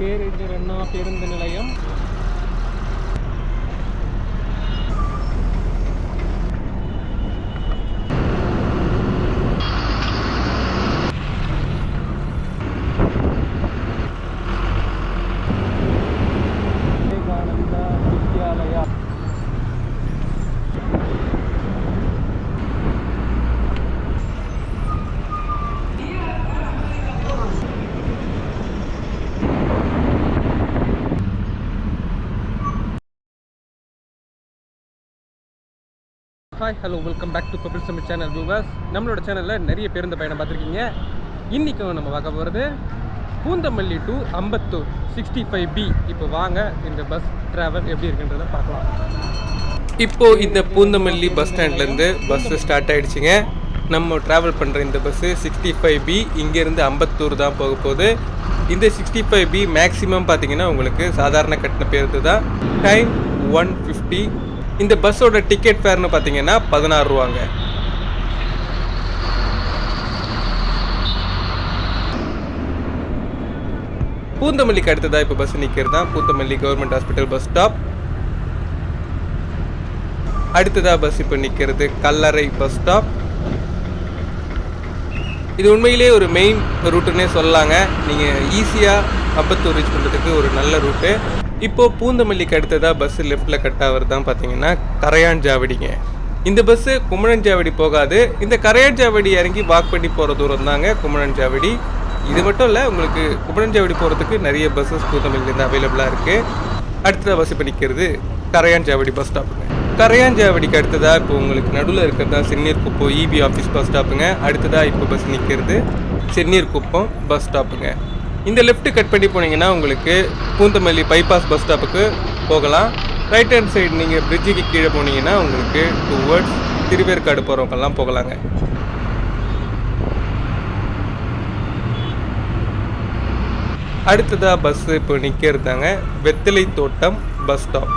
பேரிடர் அண்ணா பேருந்து நிலையம் Vivekananda Vidyalaya hi hello welcome back to Kapil summit channel viewers நம்மளோட சேனலில் நிறைய பேர் இந்த பயணம் பார்த்துருக்கீங்க. இன்றைக்கும் நம்ம பார்க்க போகிறது Poonamallee to Ambattur sixty five B இப்போ வாங்க இந்த பஸ் ட்ராவல் எப்படி இருக்குன்றத பார்க்கலாம். இப்போ இந்த பூந்தமல்லி பஸ் ஸ்டாண்ட்லேருந்து பஸ்ஸு ஸ்டார்ட் ஆகிடுச்சிங்க நம்ம ட்ராவல் பண்ணுற இந்த பஸ்ஸு சிக்ஸ்டி ஃபைவ் பி இங்கேருந்து அம்பத்தூர் தான் போக போகுது. இந்த சிக்ஸ்டி ஃபைவ் பி மேக்ஸிமம் பார்த்தீங்கன்னா உங்களுக்கு சாதாரண கட்டின பேருந்து தான். டைம் ஒன் ஃபிஃப்டி இந்த பஸ்ஸோட டிக்கெட் ஃபேர்னு பார்த்தீங்கன்னா பதினாறு ரூபாங்க. பூந்தமல்லிக்கு அடுத்ததாக இப்போ பஸ் நிற்கிறது தான். Poonamallee government hospital bus stop அடுத்ததாக பஸ் இப்போ நிற்கிறது கல்லறை பஸ் ஸ்டாப் இது உண்மையிலேயே ஒரு மெயின் ரூட்டுன்னே சொல்லலாங்க. நீங்கள் ஈஸியாக அப்பத்தூர் ரீச் பண்ணுறதுக்கு ஒரு நல்ல ரூட்டு இப்போது பூந்தமல்லிக்கு அடுத்ததாக பஸ்ஸு லெஃப்ட்டில் கட் ஆகிறது தான் பார்த்தீங்கன்னா கரையான்ஜாவடிங்க. இந்த பஸ்ஸு குமரன்ஜாவடி போகாது. இந்த கரையான்ஜாவடி இறங்கி வாக் பண்ணி போகிற தூரம் தாங்க குமரன்ஜாவடி. இது மட்டும் இல்லை உங்களுக்கு குமரன்ஜாவடி போகிறதுக்கு நிறைய பஸ்ஸஸ் பூந்தமல்லிலேருந்து அவைலபிளாக இருக்குது அடுத்ததாக பஸ் இப்போ நிற்கிறது கரையான்ஜாவடி பஸ் ஸ்டாப்புங்க கரையாஞ்சாவடிக்கு அடுத்ததாக இப்போ உங்களுக்கு நடுவில் இருக்கிறதா Senneer Kuppam EB office bus ஸ்டாப்புங்க அடுத்ததாக இப்போ பஸ் நிற்கிறது சென்னீர் குப்பம் பஸ் ஸ்டாப்புங்க இந்த லெஃப்ட் கட் பண்ணி போனீங்கன்னா உங்களுக்கு பூந்தமல்லி பைபாஸ் பஸ் ஸ்டாப்புக்கு போகலாம். ரைட் ஹேண்ட் சைடு நீங்கள் பிரிட்ஜுக்கு கீழே போனீங்கன்னா உங்களுக்கு டுவர்ட்ஸ் திருவேற்காடு போகிறவங்கெல்லாம் போகலாங்க. அடுத்ததாக பஸ்ஸு இப்போ நிற்கிறதாங்க வெத்தலை தோட்டம் பஸ் ஸ்டாப்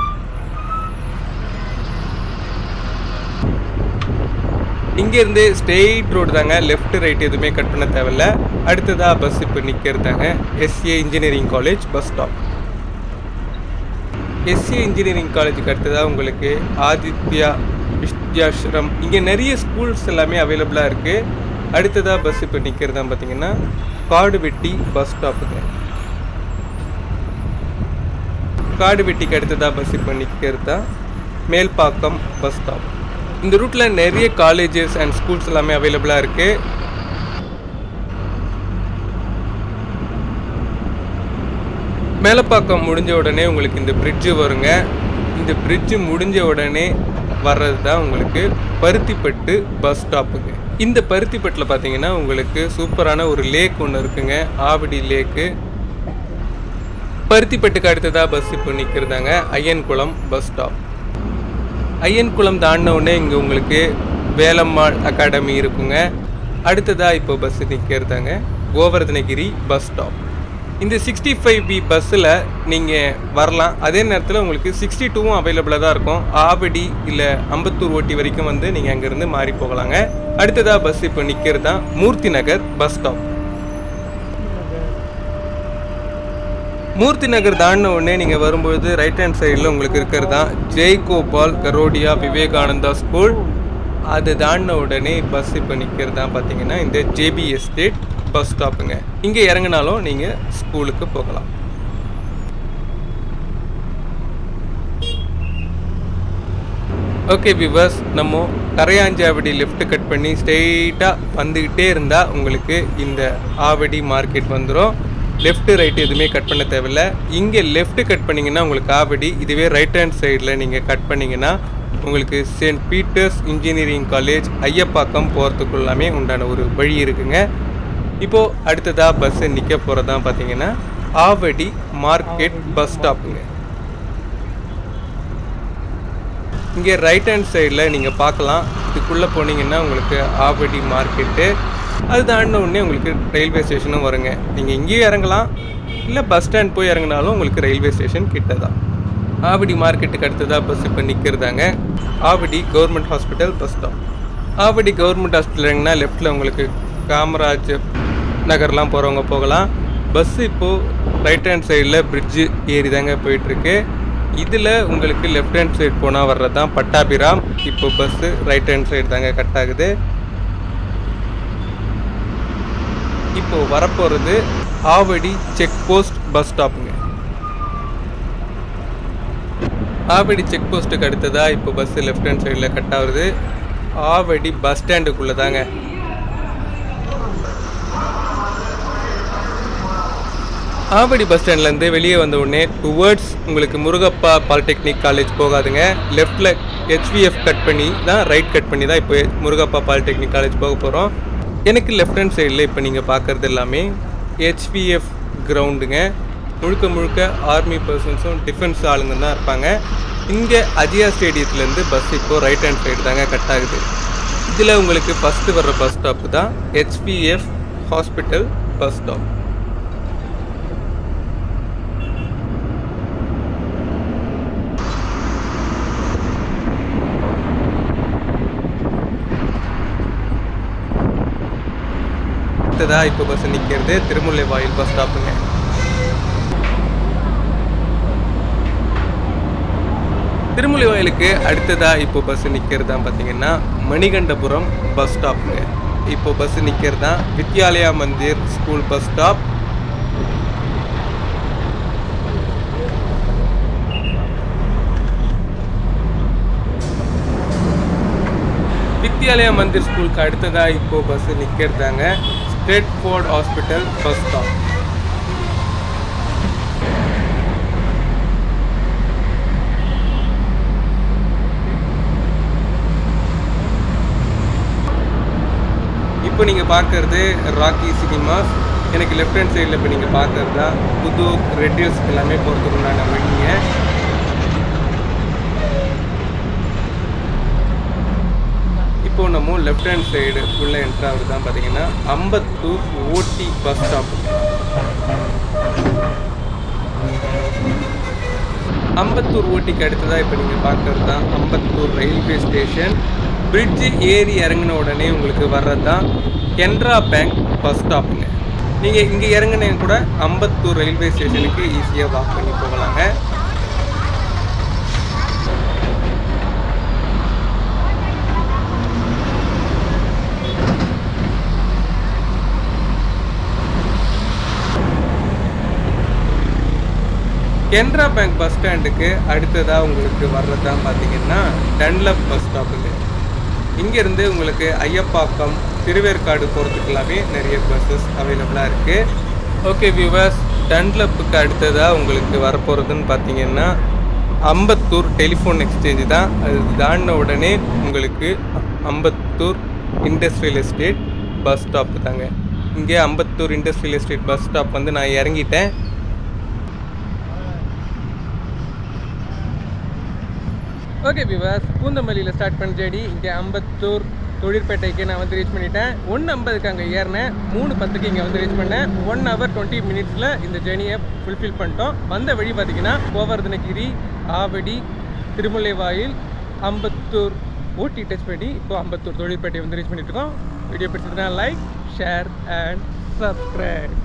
இங்கேருந்து ஸ்ட்ரெயிட் ரோடு தாங்க லெஃப்ட் ரைட் எதுவுமே கட் பண்ண தேவையில்ல. அடுத்ததாக பஸ் இப்போ நிற்கிறதாங்க SA engineering college bus stop SA engineering காலேஜுக்கு அடுத்ததாக உங்களுக்கு ஆதித்யா வித்யாஸ்ரம் இங்கே நிறைய ஸ்கூல்ஸ் எல்லாமே அவைலபிளாக இருக்குது அடுத்ததாக பஸ் இப்போ நிற்கிறதா பார்த்தீங்கன்னா காடுவெட்டி பஸ் ஸ்டாப்புங்க காடுவெட்டிக்கு அடுத்ததாக பஸ் இப்போ நிற்கிறது தான் மேல்பாக்கம் பஸ் ஸ்டாப் இந்த ரூட்டில் நிறைய காலேஜஸ் அண்ட் ஸ்கூல்ஸ் எல்லாமே அவைலபிளாக இருக்குது மேலப்பாக்கம் முடிஞ்ச உடனே உங்களுக்கு இந்த பிரிட்ஜு வருங்க. இந்த பிரிட்ஜு முடிஞ்ச உடனே வர்றது தான் உங்களுக்கு பருத்திப்பட்டு பஸ் ஸ்டாப்புங்க இந்த பருத்திப்பட்டில் பார்த்தீங்கன்னா உங்களுக்கு சூப்பரான ஒரு லேக் ஒன்று இருக்குங்க. ஆவடி லேக்கு பருத்திப்பட்டுக்கு அடுத்ததாக பஸ் இப்போ நிற்கிறதாங்க ஐயன்குளம் பஸ் ஸ்டாப் ஐயன்குளம் தாண்டினவுடனே இங்கே உங்களுக்கு வேலம்மாள் அகாடமி இருக்குங்க. அடுத்ததாக இப்போ பஸ் நிற்கிறதாங்க கோவர்தனகிரி பஸ் ஸ்டாப் இந்த சிக்ஸ்டி ஃபைவ் பி பஸ்ஸில் நீங்கள் வரலாம். அதே நேரத்தில் உங்களுக்கு சிக்ஸ்டி டூவும் அவைலபிளாக தான் இருக்கும். ஆவடி இல்லை அம்பத்தூர் ஓட்டி வரைக்கும் வந்து நீங்கள் அங்கேருந்து மாறி போகலாங்க. அடுத்ததாக பஸ் இப்போ நிற்கிறது தான் மூர்த்தி நகர் பஸ் ஸ்டாப் மூர்த்தி நகர் தாண்டின உடனே நீங்கள் வரும்பொழுது ரைட் ஹேண்ட் சைடில் உங்களுக்கு இருக்கிறது தான் ஜெய்கோபால் கரோடியா விவேகானந்தா ஸ்கூல் அது தாண்டின உடனே பஸ் இப்போ நிற்கிறது தான் பார்த்தீங்கன்னா இந்த ஜேபி எஸ்டேட் பஸ் ஸ்டாப்புங்க இங்கே இறங்கினாலும் நீங்கள் ஸ்கூலுக்கு போகலாம். ஓகே விவர்ஸ் நம்ம கரையாஞ்சாவடி லெஃப்ட் கட் பண்ணி ஸ்ட்ரெயிட்டாக வந்துக்கிட்டே இருந்தால் உங்களுக்கு இந்த ஆவடி மார்க்கெட் வந்துடும் லெஃப்ட்டு ரைட் எதுவுமே கட் பண்ண தேவையில்ல. இங்கே லெஃப்ட்டு கட் பண்ணிங்கன்னா உங்களுக்கு ஆவடி இதுவே ரைட் ஹேண்ட் சைடில் நீங்கள் கட் பண்ணிங்கன்னா உங்களுக்கு saint Peter's engineering college Iyyappakkam போகிறதுக்குள்ளாமே உண்டான ஒரு வழி இருக்குங்க. இப்போது அடுத்ததாக பஸ்ஸு நிற்க போகிறதான் பார்த்தீங்கன்னா ஆவடி மார்க்கெட் பஸ் ஸ்டாப்புங்க இங்கே ரைட் ஹேண்ட் சைடில் நீங்கள் பார்க்கலாம் இதுக்குள்ளே போனீங்கன்னா உங்களுக்கு ஆவடி மார்க்கெட்டு அது தாண்டின உடனே உங்களுக்கு ரயில்வே ஸ்டேஷனும் வருங்க. நீங்கள் இங்கேயும் இறங்கலாம். இல்லை பஸ் ஸ்டாண்ட் போய் இறங்கினாலும் உங்களுக்கு ரயில்வே ஸ்டேஷன் கிட்ட தான் ஆவடி மார்க்கெட்டுக்கு அடுத்ததாக பஸ் இப்போ நிற்கிறதாங்க Avadi government hospital bus stop Avadi government hospital இறங்கினா லெஃப்ட்டில் உங்களுக்கு காமராஜ் நகர்லாம் போகிறவங்க போகலாம். பஸ் இப்போது ரைட் ஹேண்ட் சைடில் பிரிட்ஜு ஏறி தாங்க போயிட்டுருக்கு. இதில் உங்களுக்கு லெஃப்ட் ஹேண்ட் சைடு போனால் வர்றது தான் பட்டாபிராம். இப்போ பஸ்ஸு ரைட் ஹேண்ட் சைடு தாங்க கட் ஆகுது. இப்போ வரப்போகிறது ஆவடி செக் போஸ்ட் பஸ் ஸ்டாப்புங்க ஆவடி செக் போஸ்ட்டுக்கு அடுத்ததாக இப்போ பஸ்ஸு லெஃப்ட் ஹேண்ட் சைடில் கட் ஆகுது. ஆவடி பஸ் ஸ்டாண்டுக்குள்ளே தாங்க ஆவடி பஸ் ஸ்டாண்ட்லேருந்து வெளியே வந்த உடனே டுவர்ட்ஸ் உங்களுக்கு முருகப்பா பாலிடெக்னிக் காலேஜ் போகாதுங்க. லெஃப்டில் ஹெச்விஎஃப் கட் பண்ணி தான் ரைட் கட் பண்ணி தான் இப்போ முருகப்பா பாலிடெக்னிக் காலேஜ் போக போகிறோம் எனக்கு லெஃப்ட் ஹேண்ட் சைடில் இப்போ நீங்கள் பார்க்குறது எல்லாமே ஹெச்விஎஃப் கிரவுண்டுங்க முழுக்க முழுக்க ஆர்மி பர்சன்ஸும் டிஃபென்ஸ் ஆளுங்க தான் இருப்பாங்க. இங்கே அஜியா ஸ்டேடியத்துலேருந்து பஸ் இப்போது ரைட் ஹேண்ட் சைடு தாங்க கட் ஆகுது. இதில் உங்களுக்கு ஃபஸ்ட்டு வர்ற பஸ் ஸ்டாப்பு தான் ஹெச்பிஎஃப் ஹாஸ்பிட்டல் பஸ் ஸ்டாப் அடுத்ததாக இப்போ பஸ் நிற்கிறது திருமுல்லை வாயில் பஸ் ஸ்டாப்புங்க திருமுல்லை வாயிலுக்கு அடுத்ததாக இப்போ பஸ் நிற்கிறது தான் பார்த்தீங்கன்னா மணிகண்டபுரம் பஸ் ஸ்டாப்புங்க இப்போ பஸ் நிற்கிறது தான் Vidyalaya Mandir school bus stop Vidyalaya Mandir ஸ்கூலுக்கு அடுத்ததாக இப்போ பஸ் நிற்கிறதாங்க Stedeford hospital bus stop இப்போ நீங்கள் பார்க்கறது ராக்கி சினிமாஸ் எனக்கு லெஃப்ட் ஹேண்ட் சைடில் இப்போ நீங்கள் பார்க்கறது தான் புது ரெட் எல்லாமே போகிறதுக்கு உண்டான வழிங்க. இப்போ லெஃப்ட் ஹேண்ட் சைடு உள்ள என்ட்ரு தான் பார்த்தீங்கன்னா அம்பத்தூர் ஓட்டி பஸ் ஸ்டாப் அம்பத்தூர் ஓட்டிக்கு அடுத்ததாக இப்போ நீங்கள் பார்க்கறது தான் அம்பத்தூர் ரயில்வே ஸ்டேஷன் பிரிட்ஜு ஏறி இறங்கின உடனே உங்களுக்கு வர்றது தான் கென்ரா பேங்க் பஸ் ஸ்டாப்புங்க நீங்கள் இங்கே இறங்கினே கூட அம்பத்தூர் ரயில்வே ஸ்டேஷனுக்கு ஈஸியாக வாக் பண்ணி போகலாங்க. கென்ரா பேங்க் பஸ் ஸ்டாண்டுக்கு அடுத்ததாக உங்களுக்கு வர்றது தான் பார்த்தீங்கன்னா டன்லப் பஸ் ஸ்டாப்புங்க இங்கேருந்து உங்களுக்கு ஐயப்பாக்கம் திருவேற்காடு போகிறதுக்கெல்லாமே நிறைய பஸ்ஸஸ் அவைலபிளாக இருக்குது ஓகே வியூவர்ஸ் டன்லப்புக்கு அடுத்ததாக உங்களுக்கு வரப்போகிறதுன்னு பார்த்தீங்கன்னா அம்பத்தூர் டெலிஃபோன் எக்ஸ்சேஞ்சு தான். அது தாண்டின உடனே உங்களுக்கு Ambattur industrial estate bus stop தாங்க. இங்கே Ambattur industrial estate bus stop வந்து நான் இறங்கிட்டேன். ஓகே விவாஸ் பூந்தமல்லியில் ஸ்டார்ட் பண்ண ஜேடி. இங்கே அம்பத்தூர் தொழிற்பேட்டைக்கு நான் வந்து ரீச் பண்ணிட்டேன். ஒன்று ஐம்பதுக்கு அங்கே ஏறினேன். மூணு பத்துக்கு இங்கே வந்து ரீச் பண்ணேன். ஒன் ஹவர் டுவெண்ட்டி மினிட்ஸில் இந்த ஜேர்னியை ஃபுல்ஃபில் பண்ணிட்டோம். வந்த வழி பார்த்திங்கன்னா கோவர்தனகிரி ஆவடி திருமுல்லைவாயில் அம்பத்தூர் ஓட்டி டச் பண்ணி இப்போ அம்பத்தூர் தொழிற்பேட்டை வந்து ரீச் பண்ணிட்டுருக்கோம் வீடியோ பிடிச்சதுன்னா லைக் ஷேர் அண்ட் சப்ஸ்கிரைப்